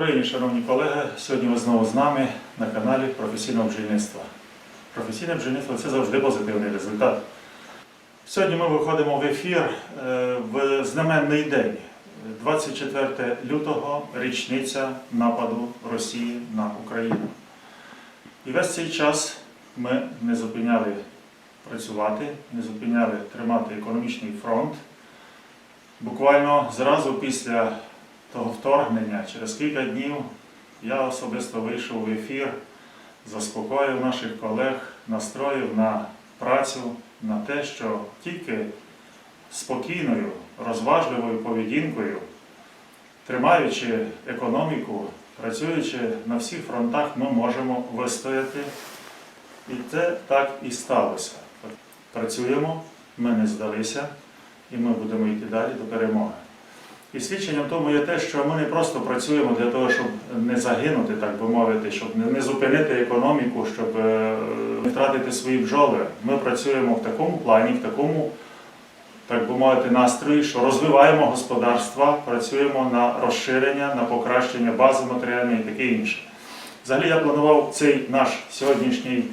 Україні, шановні колеги! Сьогодні ви знову з нами на каналі професійного бджільництва. Професійне бджільництво це завжди позитивний результат. Сьогодні ми виходимо в ефір е, в знаменний день, 24 лютого, річниця нападу Росії на Україну. І весь цей час ми не зупиняли працювати, не зупиняли тримати економічний фронт. Буквально зразу після того вторгнення, через кілька днів, я особисто вийшов в ефір, заспокоїв наших колег, настроїв на працю, на те, що тільки спокійною, розважливою поведінкою, тримаючи економіку, працюючи на всіх фронтах, ми можемо вистояти. І це так і сталося. Працюємо, ми не здалися, і ми будемо йти далі до перемоги. І свідченням тому є те, що ми не просто працюємо для того, щоб не загинути, так би мовити, щоб не- зупинити економіку, щоб е, не втратити свої бджоли. Ми працюємо в такому плані, в такому, так би мовити, настрої, що розвиваємо господарства, працюємо на розширення, на покращення бази матеріальної і таке інше. Взагалі я планував цей наш сьогоднішній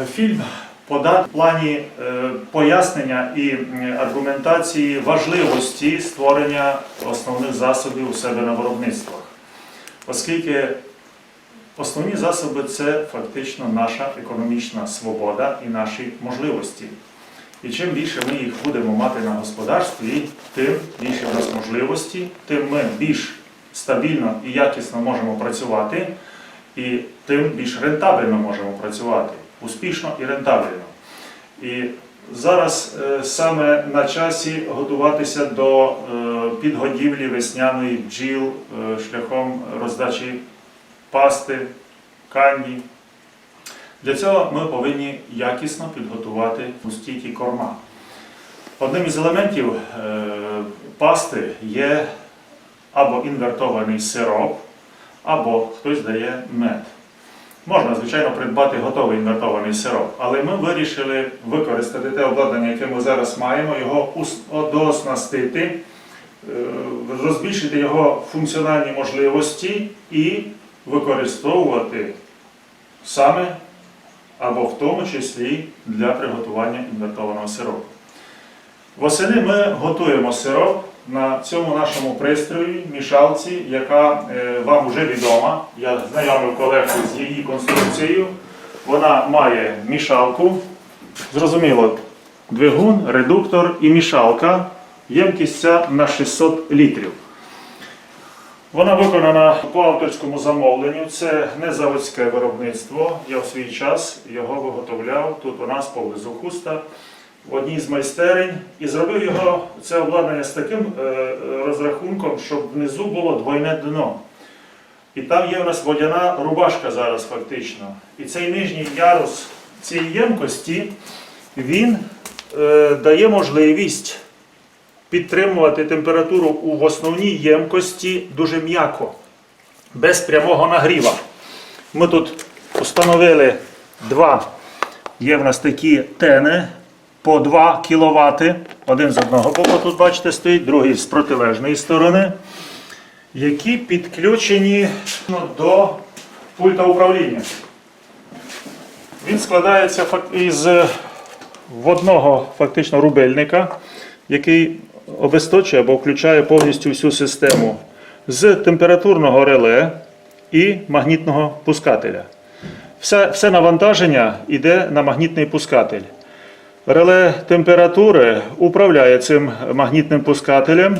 е, фільм подати в плані е, пояснення і аргументації важливості створення основних засобів у себе на виробництвах. Оскільки основні засоби це фактично наша економічна свобода і наші можливості. І чим більше ми їх будемо мати на господарстві, тим більше в нас можливості, тим ми більш стабільно і якісно можемо працювати, і тим більш рентабельно можемо працювати, успішно і рентабельно. І зараз е, саме на часі готуватися до е, підгодівлі весняної бджіл е, шляхом роздачі пасти, канді. Для цього ми повинні якісно підготувати пустіті корма. Одним із елементів пасти є або інвертований сироп, або хтось дає мед. Можна, звичайно, придбати готовий інвертований сироп, але ми вирішили використати те обладнання, яке ми зараз маємо, його дооснастити, е, розбільшити його функціональні можливості і використовувати саме або в тому числі для приготування інвертованого сиропу. Восени ми готуємо сироп на цьому нашому пристрої, мішалці, яка е, вам вже відома. Я знайомив колегу з її конструкцією. Вона має мішалку, зрозуміло, двигун, редуктор і мішалка. Ємкість ця на 600 літрів. Вона виконана по авторському замовленню. Це не заводське виробництво. Я в свій час його виготовляв тут у нас поблизу хуста в одній з майстерень і зробив його це обладнання з таким е, е, розрахунком, щоб внизу було двойне дно. І там є в нас водяна рубашка зараз фактично. І цей нижній ярус цієї ємкості він е, дає можливість підтримувати температуру у в основній ємкості дуже м'яко, без прямого нагріва. Ми тут встановили два, є в нас такі тени по 2 кВт. Один з одного боку тут, бачите, стоїть, другий з протилежної сторони, які підключені до пульта управління. Він складається із е, в одного фактично рубельника, який обесточує або включає повністю всю систему з температурного реле і магнітного пускателя. Все, все навантаження йде на магнітний пускатель. Реле температури управляє цим магнітним пускателем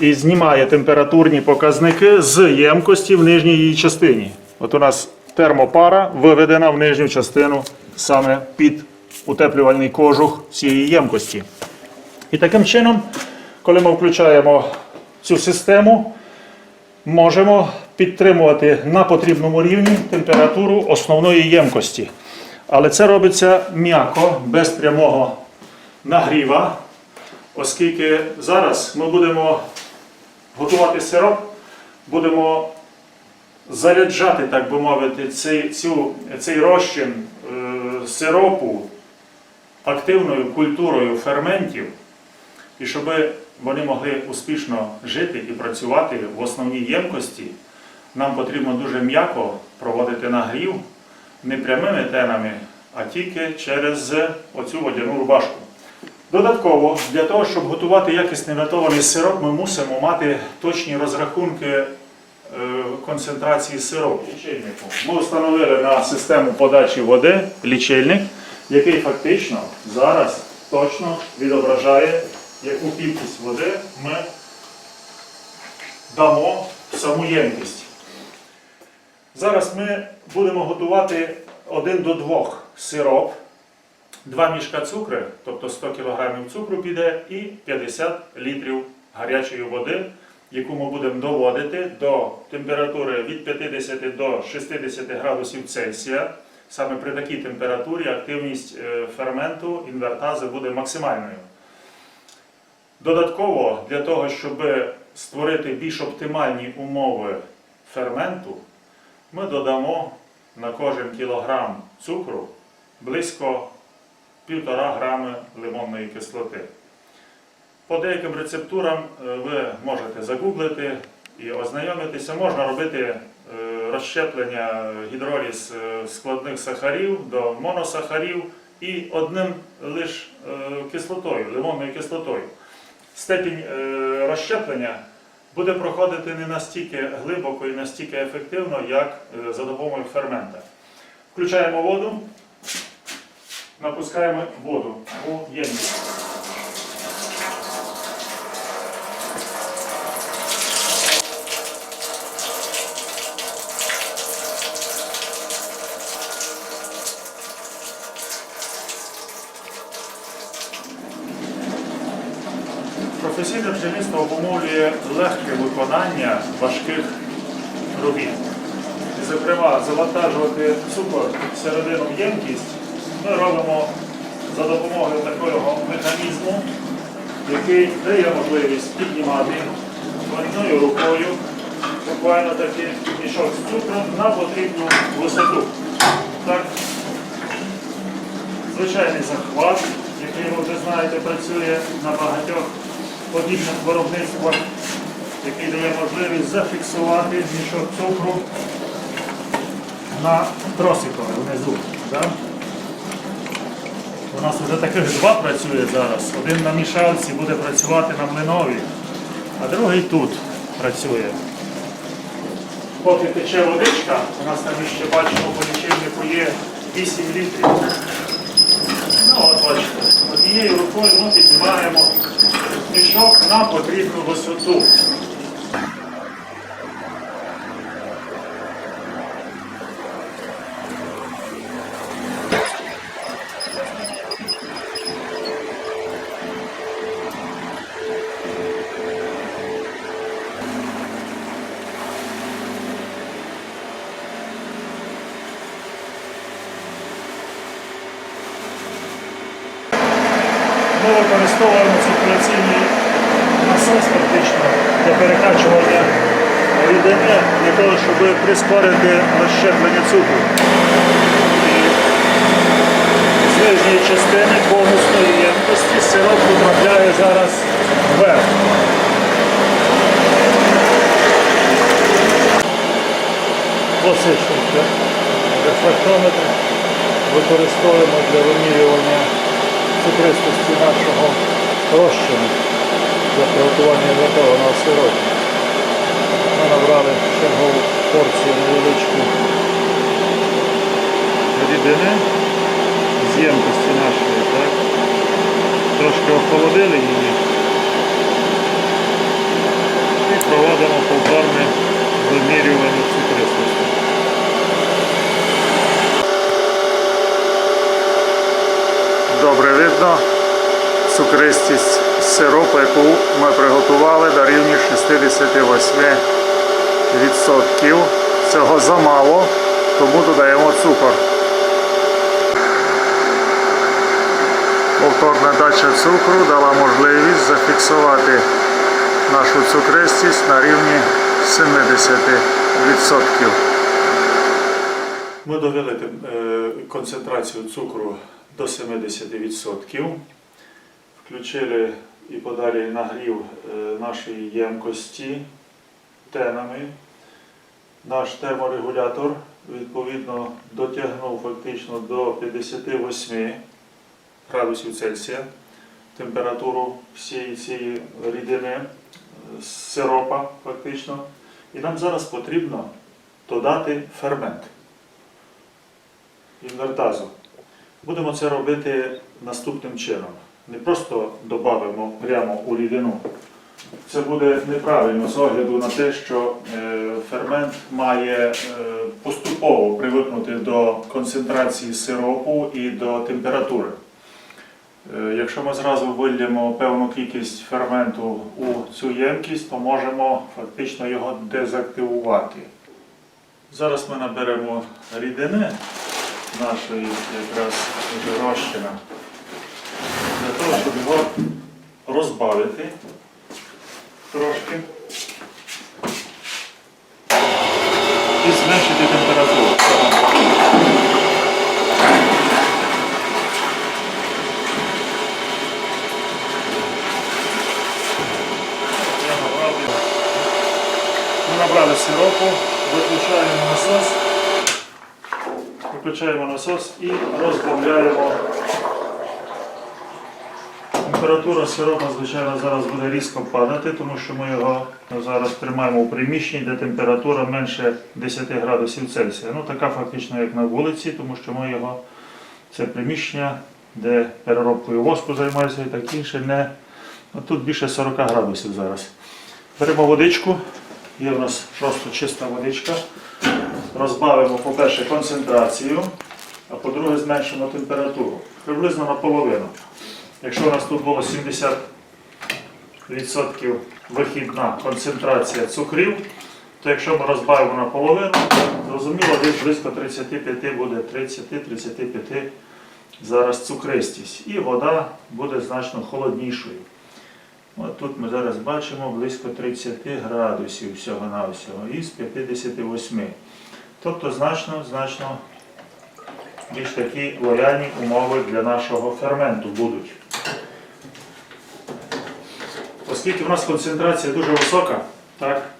і знімає температурні показники з ємкості в нижній її частині. От у нас термопара виведена в нижню частину саме під утеплювальний кожух цієї ємкості. І таким чином, коли ми включаємо цю систему, можемо підтримувати на потрібному рівні температуру основної ємкості. Але це робиться м'яко, без прямого нагріва, оскільки зараз ми будемо готувати сироп, будемо заряджати, так би мовити, цей, цю, цей розчин е, сиропу активною культурою ферментів. І щоб вони могли успішно жити і працювати в основній ємкості, нам потрібно дуже м'яко проводити нагрів не прямими тенами, а тільки через оцю водяну рубашку. Додатково, для того, щоб готувати якісний готований сироп, ми мусимо мати точні розрахунки е, концентрації сиропу. Лічильнику. Ми встановили на систему подачі води лічильник, який фактично зараз точно відображає, яку кількість води ми дамо в саму ємкість. Зараз ми будемо готувати один до двох сироп. Два мішка цукру, тобто 100 кг цукру піде, і 50 літрів гарячої води, яку ми будемо доводити до температури від 50 до 60 градусів Цельсія. Саме при такій температурі активність е, ферменту інвертази буде максимальною. Додатково, для того, щоб створити більш оптимальні умови ферменту, ми додамо на кожен кілограм цукру близько 1,5 грами лимонної кислоти. По деяким рецептурам е, ви можете загуглити і ознайомитися. Можна робити е, розщеплення гідроліз е, складних сахарів до моносахарів і одним лише кислотою, лимонною кислотою. Степінь розщеплення буде проходити не настільки глибоко і настільки ефективно, як е, за допомогою фермента. Включаємо воду, напускаємо воду у ємність. Професійне бджільництво обумовлює легке виконання важких робіт. Зокрема, завантажувати цукор всередину в ємкість ми робимо за допомогою такого механізму, який дає можливість піднімати одною рукою буквально такий мішок з цукром на потрібну висоту. Так, звичайний захват, який ви вже знаєте, працює на багатьох подібних виробництвах, який дає можливість зафіксувати мішок цукру на тросикові внизу. У нас вже таких два працює зараз. Один на мішалці буде працювати на млинові, а другий тут працює. Поки тече водичка, у нас там ще бачимо по лічильнику є 8 літрів. Ну от бачите, однією рукою ми піднімаємо мішок на потрібну висоту. Ми використовуємо циркуляційний насос фактично для перекачування рідини для того, щоб прискорити розщеплення цукру. З нижньої частини конусної ємкості сироп потрапляє зараз вверх. Посичники, рефрактометр використовуємо для вимірювання цукристості нашого розчину для приготування готованого сиропу. Ми набрали чергову порцію невеличку рідини з ємкості нашої, так? Трошки охолодили її і проводимо повторне вимірювання цукристості. Добре видно цукристість сиропу, яку ми приготували до рівні 68%. Цього замало, тому додаємо цукор. Повторна дача цукру дала можливість зафіксувати нашу цукристість на рівні 70%. Ми довели е, концентрацію цукру до 70%. Включили і подалі нагрів е, нашої ємкості тенами. Наш терморегулятор відповідно дотягнув фактично до 58 градусів Цельсія температуру всієї цієї рідини е, сиропа фактично. І нам зараз потрібно додати фермент інвертазу. Будемо це робити наступним чином. Не просто додамо прямо у рідину. Це буде неправильно з огляду на те, що е, фермент має е, поступово привикнути до концентрації сиропу і до температури. Е, Якщо ми зразу вильємо певну кількість ферменту у цю ємкість, то можемо фактично його дезактивувати. Зараз ми наберемо рідини нашої якраз розчина для того, щоб його розбавити трошки і зменшити температуру. Ми набрали сиропу, виключаємо насос, виключаємо насос і розбавляємо. Температура сиропа, звичайно, зараз буде різко падати, тому що ми його зараз тримаємо у приміщенні, де температура менше 10 градусів Цельсія. Ну, така фактично, як на вулиці, тому що ми його, це приміщення, де переробкою воску займається і так інше, не, ну, тут більше 40 градусів зараз. Беремо водичку, є в нас просто чиста водичка. Розбавимо, по-перше, концентрацію, а по-друге, зменшимо температуру. Приблизно наполовину. Якщо у нас тут було 70% вихідна концентрація цукрів, то якщо ми розбавимо на половину, зрозуміло, десь близько 35 буде 30-35 зараз цукристість. І вода буде значно холоднішою. От тут ми зараз бачимо близько 30 градусів всього-навсього із 58. Тобто значно, значно більш такі лояльні умови для нашого ферменту будуть. Оскільки в нас концентрація дуже висока, так,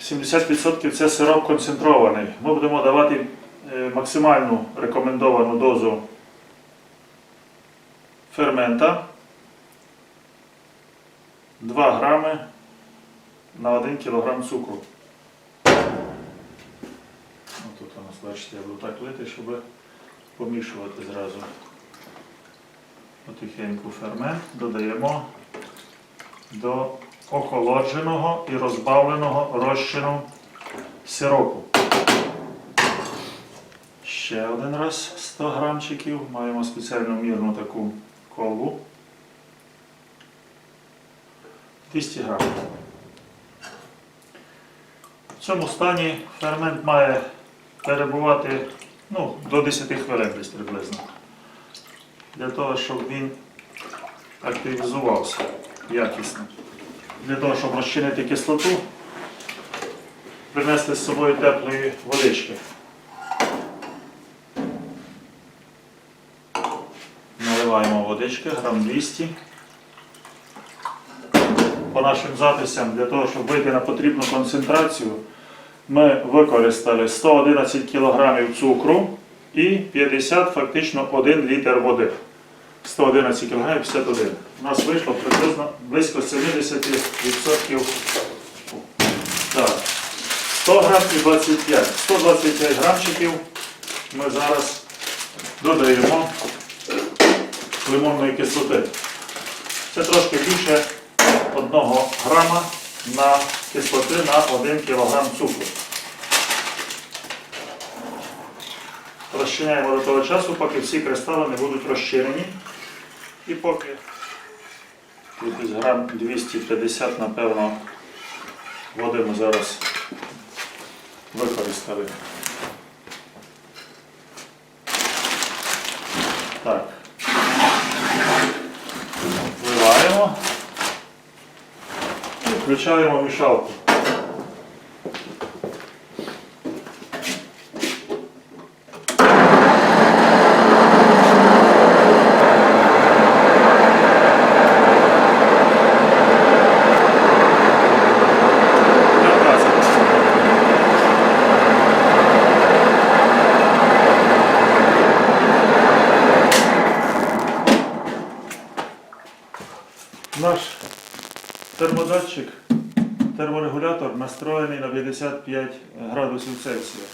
70% це сироп концентрований. Ми будемо давати е, максимальну рекомендовану дозу фермента 2 грами на 1 кг цукру. Тут у нас, бачите, я буду так лити, щоб помішувати зразу. Потихеньку фермент додаємо до охолодженого і розбавленого розчину сиропу. Ще один раз 100 грамчиків. Маємо спеціальну мірну таку колбу. 200 грамів. В цьому стані фермент має перебувати ну, до 10 хвилин десь приблизно. Для того, щоб він активізувався якісно. Для того, щоб розчинити кислоту, принести з собою теплої водички. Наливаємо водички, грам 200. По нашим записям, для того, щоб вийти на потрібну концентрацію, ми використали 111 кг цукру і 50 фактично 1 літр води. 111 кг 51. У нас вийшло приблизно близько 70%. Так. 100 грам і 25. 125 грамчиків ми зараз додаємо лимонної кислоти. Це трошки більше 1 грама на кислоти на 1 кг цукру. Розчиняємо до того часу, поки всі кристали не будуть розчинені. І поки тут грам 250, напевно, води ми зараз використали. Так. Вливаємо і включаємо мішалку. Наш термодатчик, терморегулятор настроєний на 55 градусів Цельсія.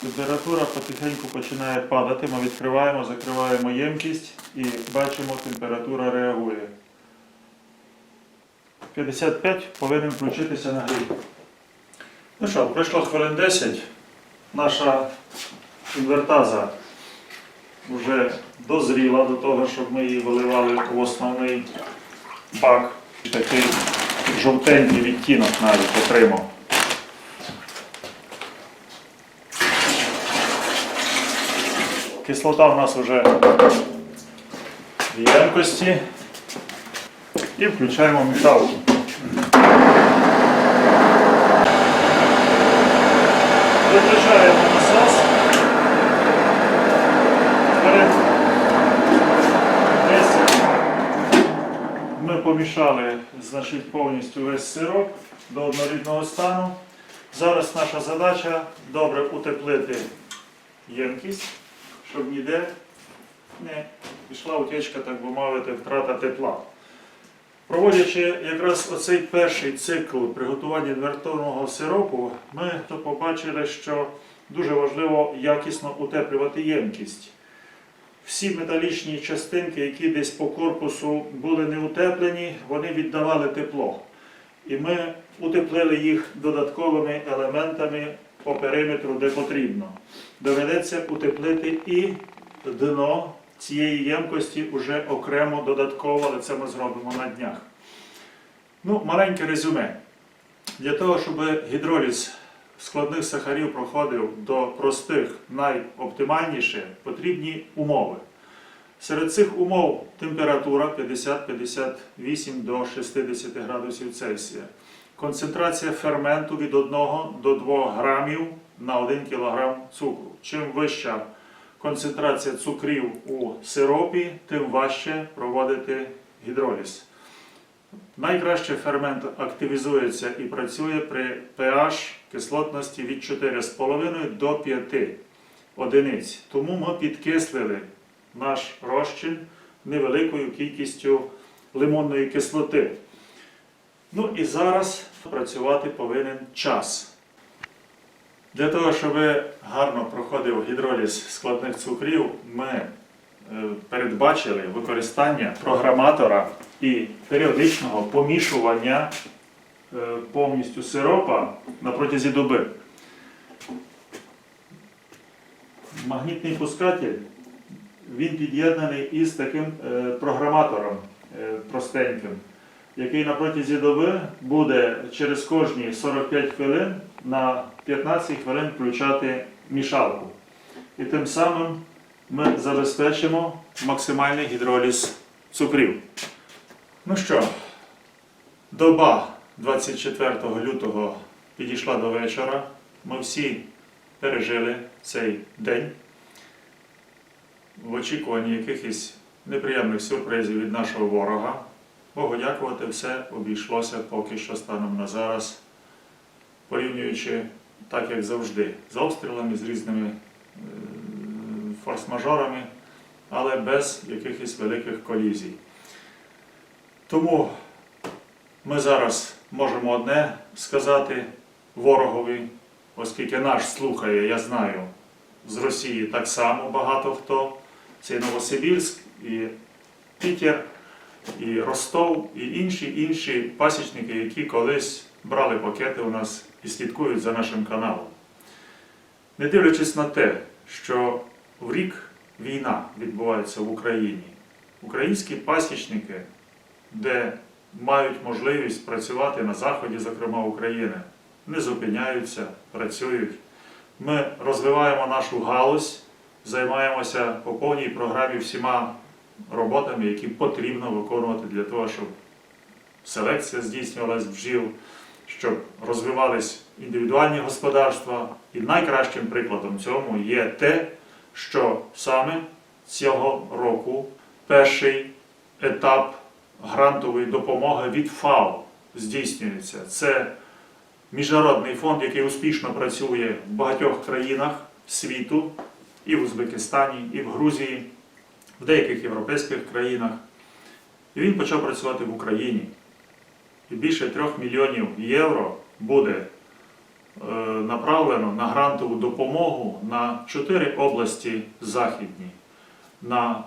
Температура потихеньку починає падати. Ми відкриваємо, закриваємо ємкість і бачимо, температура реагує. 55 повинен включитися на гріб. Ну що, пройшло хвилин 10. Наша інвертаза вже дозріла до того, щоб ми її виливали в основний бак. Такий жовтенький відтінок навіть отримав. Кислота в нас вже в ємкості. І включаємо мішалку. Виключаємо насос. Перед десь ми помішали значить, повністю весь сироп до однорідного стану. Зараз наша задача добре утеплити ємкість, щоб ніде не пішла утечка, так би мовити, втрата тепла. Проводячи якраз оцей перший цикл приготування інвертованого сиропу, ми то побачили, що дуже важливо якісно утеплювати ємкість. Всі металічні частинки, які десь по корпусу були не утеплені, вони віддавали тепло. І ми утеплили їх додатковими елементами по периметру, де потрібно. Доведеться утеплити і дно цієї ємкості вже окремо додатково, але це ми зробимо на днях. Ну, маленьке резюме. Для того, щоб гідроліз складних сахарів проходив до простих, найоптимальніше, потрібні умови. Серед цих умов температура 50-58 до 60 градусів Цельсія. Концентрація ферменту від 1 до 2 грамів на 1 кг цукру. Чим вища концентрація цукрів у сиропі, тим важче проводити гідроліз. Найкраще фермент активізується і працює при pH кислотності від 4,5 до 5 одиниць. Тому ми підкислили наш розчин невеликою кількістю лимонної кислоти. Ну і зараз працювати повинен час. Для того, щоб гарно проходив гідроліз складних цукрів, ми передбачили використання програматора і періодичного помішування е, повністю сиропа на протязі доби. Магнітний пускатель він під'єднаний із таким е, програматором е, простеньким, який на протязі доби буде через кожні 45 хвилин на 15 хвилин включати мішалку. І тим самим ми забезпечимо максимальний гідроліз цукрів. Ну що, доба 24 лютого підійшла до вечора. Ми всі пережили цей день в очікуванні якихось неприємних сюрпризів від нашого ворога. Богу дякувати, все обійшлося поки що станом на зараз, порівнюючи так, як завжди, з обстрілами, з різними е, форс-мажорами, але без якихось великих колізій. Тому ми зараз можемо одне сказати ворогові, оскільки наш слухає, я знаю, з Росії так само багато хто. Це і Новосибірськ, і Пітер, і Ростов, і інші інші пасічники, які колись брали пакети у нас і слідкують за нашим каналом. Не дивлячись на те, що в рік війна відбувається в Україні, українські пасічники, де мають можливість працювати на заході, зокрема України, не зупиняються, працюють. Ми розвиваємо нашу галузь, займаємося по повній програмі всіма роботами, які потрібно виконувати для того, щоб селекція здійснювалась бджіл, щоб розвивались індивідуальні господарства. І найкращим прикладом цьому є те, що саме цього року перший етап грантової допомоги від ФАО здійснюється. Це міжнародний фонд, який успішно працює в багатьох країнах світу, і в Узбекистані, і в Грузії, в деяких європейських країнах. І він почав працювати в Україні. І більше трьох мільйонів євро буде направлено на грантову допомогу на чотири області західні, на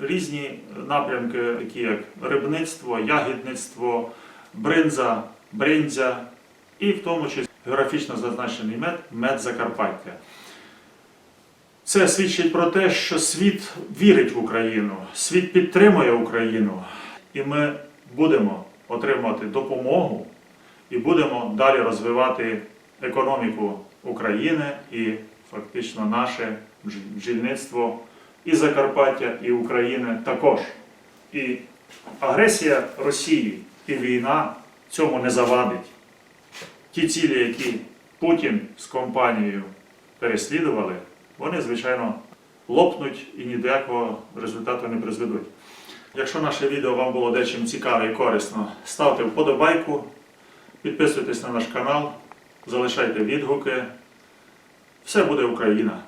різні напрямки, такі як рибництво, ягідництво, бринза, бриндзя і в тому числі географічно зазначений мед, мед Закарпаття. Це свідчить про те, що світ вірить в Україну, світ підтримує Україну, і ми будемо отримувати допомогу і будемо далі розвивати економіку України і фактично наше бдж- бджільництво і Закарпаття, і України також. І агресія Росії і війна цьому не завадить. Ті цілі, які Путін з компанією переслідували, вони, звичайно, лопнуть і ні до якого результату не призведуть. Якщо наше відео вам було дечим цікаве і корисно, ставте вподобайку, підписуйтесь на наш канал, залишайте відгуки. Все буде Україна!